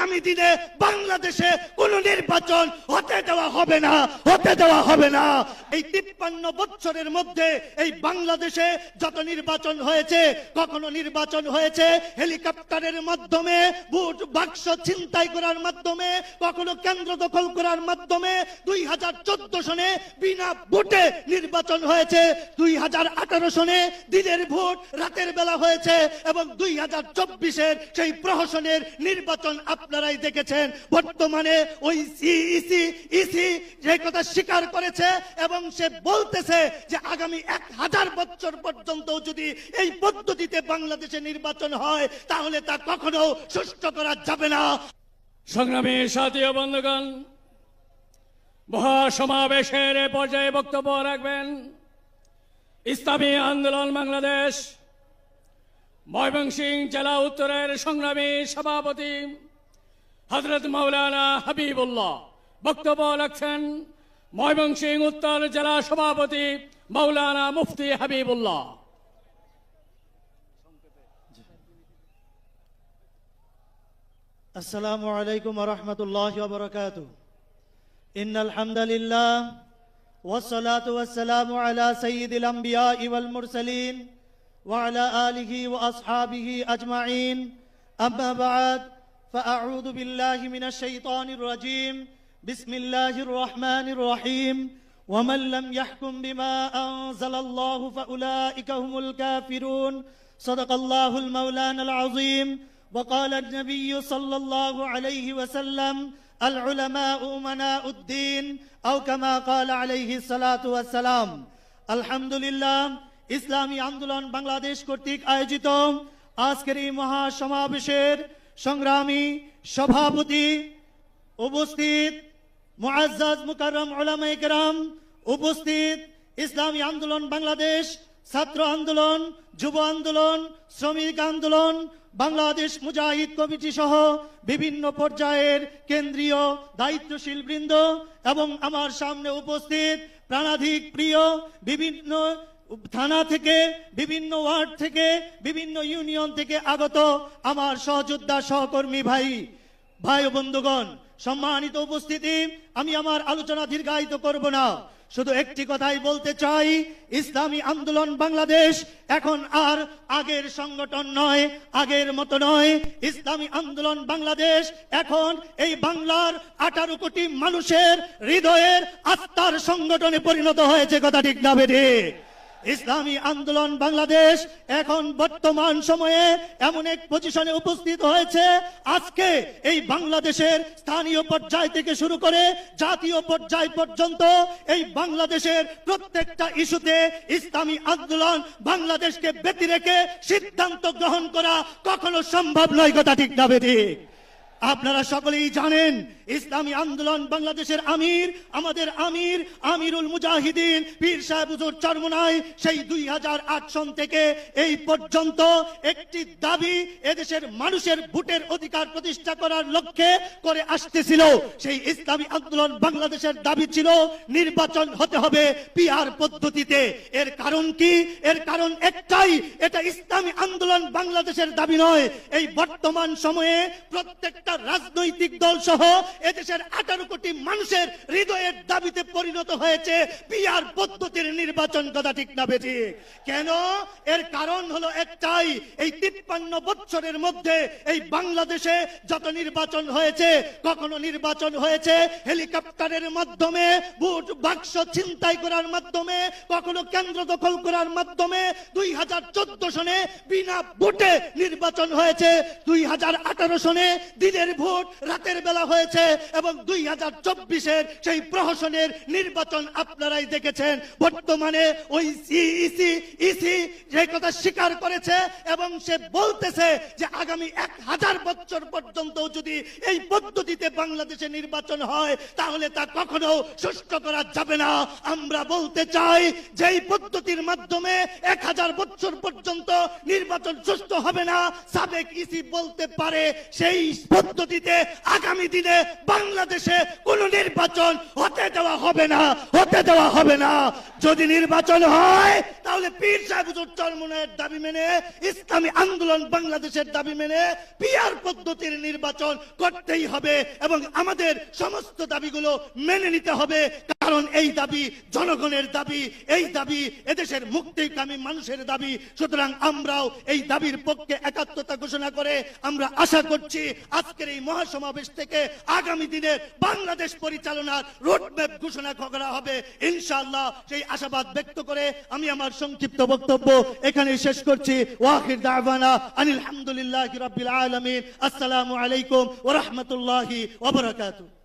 আগামী দিনে বাংলাদেশে কোন নির্বাচন হতে দেওয়া হবে না, হতে দেওয়া হবে না। এই তিপ্পান্ন বছরের মধ্যে এই বাংলাদেশে যত নির্বাচন হয়েছে, কখনো নির্বাচন হয়েছে হেলিকপ্টারের মাধ্যমে ভোট বাক্স ছিনতাই করার মাধ্যমে, কখনো কেন্দ্র দখল করার মাধ্যমে দুই হাজার চোদ্দ সনে বিনা ভোটে নির্বাচন হয়েছে, দুই হাজার আঠারো সনে দিনের ভোট রাতের বেলা হয়েছে, এবং দুই হাজার চব্বিশের সেই প্রহসনের নির্বাচন আপনারাই দেখেছেন, বর্তমানে ওই ইসি ইসি যে কথা স্বীকার করেছে এবং সে বলতেছে যে আগামী এক হাজার বছর পর্যন্ত যদি এই পদ্ধতিতে বাংলাদেশে নির্বাচন হয়, তাহলে তা কখনো সুষ্ঠু করা যাবে না। সংগ্রামী সাথী বন্ধুগণ, মহাসমাবেশের পর্যায়ে বক্তব্য রাখবেন ইসলামী আন্দোলন বাংলাদেশ ময়মনসিং জেলা উত্তরের সংগ্রামী সভাপতি হজরত মাওলানা হাবিবুল্লাহ বক্তব্য রাখছেন ময়মনসিং উত্তর জেলা সভাপতি মাওলানা মুফতি হাবিবুল্লাহ السلام عليكم ورحمة الله وبركاته إن الحمد لله والصلاة والسلام على سيد الأنبياء والمرسلين وعلى آله وأصحابه أجمعين أما بعد فأعوذ بالله من الشيطان الرجيم بسم الله الرحمن الرحيم ومن لم يحكم بما أنزل الله فأولئك هم الكافرون صدق الله المولانا العظيم وقال النبي صلى الله عليه وسلم العلماء أمناء الدين أو كما قال عليه الصلاة والسلام الحمد لله ইসলামী আন্দোলন বাংলাদেশ কর্তৃক আয়োজিত আজকের এই মহাসমাবেশের সংগ্রামী সভাপতি উপস্থিত মুআজ্জাজ মুকাররম ওলামায়ে কেরাম উপস্থিত ইসলামী আন্দোলন বাংলাদেশ ছাত্র আন্দোলন, যুব আন্দোলন, শ্রমিক আন্দোলন, বাংলাদেশ মুজাহিদ কমিটি সহ বিভিন্ন পর্যায়ের কেন্দ্রীয় দায়িত্বশীল বৃন্দ এবং আমার সামনে উপস্থিত প্রাণাধিক প্রিয় বিভিন্ন থানা থেকে, বিভিন্ন ওয়ার্ড থেকে, বিভিন্ন ইউনিয়ন থেকে আগত আমার সহযোদ্ধা সহকর্মী ভাই ভাই বন্ধুগণ, সম্মানিত উপস্থিতি, আমি আমার আলোচনা দীর্ঘায়িত করব না। শুধু একটি কথাই বলতে চাই, ইসলামী আন্দোলন বাংলাদেশ এখন আর আগের সংগঠন নয়, আগের মতো নয়। ইসলামী আন্দোলন বাংলাদেশ এখন এই বাংলার আঠারো কোটি মানুষের হৃদয়ের আত্মার সংগঠনে পরিণত হয়েছে, কথা ঠিক না বেঠে। ইসলামী আন্দোলন বাংলাদেশ এখন বর্তমান সময়ে এমন এক পজিশনে উপস্থিত হয়েছে। আজকে এই বাংলাদেশের স্থানীয় পর্যায় থেকে শুরু করে জাতীয় পর্যায় পর্যন্ত এই বাংলাদেশের প্রত্যেকটা ইস্যুতে ইসলামী আন্দোলন বাংলাদেশকে ব্যতি রেখে সিদ্ধান্ত গ্রহণ করা কখনো সম্ভব নয়, কথা ঠিক না, বেঠিক। আপনারা সকলেই জানেন, ইসলামী আন্দোলন বাংলাদেশের আমির, আমাদের আমির আমিরুল মুজাহিদিন, পীর সাহেব হুজুর চরমনাই, সেই দুই হাজার আট সন থেকে এই পর্যন্ত একটি দাবি এদেশের মানুষের ভোটের অধিকার প্রতিষ্ঠা করার লক্ষ্যে করে আসতেছিল। সেই ইসলামী আন্দোলন বাংলাদেশের দাবি ছিল, নির্বাচন হতে হবে পিআর পদ্ধতিতে। এর কারণ কি? এর কারণ একটাই, এটা ইসলামী আন্দোলন বাংলাদেশের দাবি নয়। এই বর্তমান সময়ে প্রত্যেকটা রাজনৈতিক দল সহ এদেশের আঠারো কোটি মানুষের হৃদয়ের দাবিতে পরিণত হয়েছে পিআর পদ্ধতির নির্বাচন কথা ঠিক না বেঠি। কেন? এর কারণ হলো একটাই, এই তিপ্পান্ন বছরের মধ্যে এই বাংলাদেশে যত নির্বাচন হয়েছে, কখনো নির্বাচন হয়েছে হেলিকপ্টারের মাধ্যমে ভোট বাক্স ছিনতাই করার মাধ্যমে, কখনো কেন্দ্র দখল করার মাধ্যমে দুই হাজার চোদ্দ সনে বিনা ভোটে নির্বাচন হয়েছে, দুই হাজার আঠারো সনে দিনের ভোট রাতের বেলা হয়েছে এবং দুই হাজার চব্বিশের সেই প্রহসনের নির্বাচন আপনারাই দেখেছেন। বর্তমানে ওই ইসি ইসি যে কথা স্বীকার করেছে এবং সে বলতেছে যে আগামী এক হাজার বছর পর্যন্ত যদি এই পদ্ধতিতে বাংলাদেশে নির্বাচন হয়, তাহলে তা কখনো সুষ্ঠু করা যাবে না। আমরা বলতে চাই যে এই পদ্ধতির মাধ্যমে এক হাজার বছর পর্যন্ত নির্বাচন সুষ্ঠু হবে না, সাবেক ইসি বলতে পারে, সেই পদ্ধতিতে আগামী দিনে বাংলাদেশে কোনো নির্বাচন হতে দেওয়া হবে না, হতে দেওয়া হবে না। যদি নির্বাচন হয়, তাহলে পীর সাহেব চরমনের দাবি মেনে, ইসলামী আন্দোলন বাংলাদেশের দাবি মেনে পিয়ার পদ্ধতির নির্বাচন করতেই হবে এবং আমাদের সমস্ত দাবিগুলো মেনে নিতে হবে। কারণ এই দাবি জনগণের দাবি, এই দাবি এদেশের মুক্তিকামী মানুষের দাবি। সুতরাং আমরাও এই দাবির পক্ষে একাত্মতা ঘোষণা করে আমরা আশা করছি আজকের এই মহাসমাবেশ থেকে আগামী দিনে বাংলাদেশ পরিচালনার রোডম্যাপ ঘোষণা করা হবে। ইনশাআল্লাহ সেই আশাবাদ ব্যক্ত করে আমি আমার সংক্ষিপ্ত বক্তব্য এখানে শেষ করছি। ওয়াখির দাওয়ানা আনিল হামদুলিল্লাহি রাব্বিল আলামিন। আসসালামু আলাইকুম ওয়া রাহমাতুল্লাহি ওয়া বারাকাতুহু।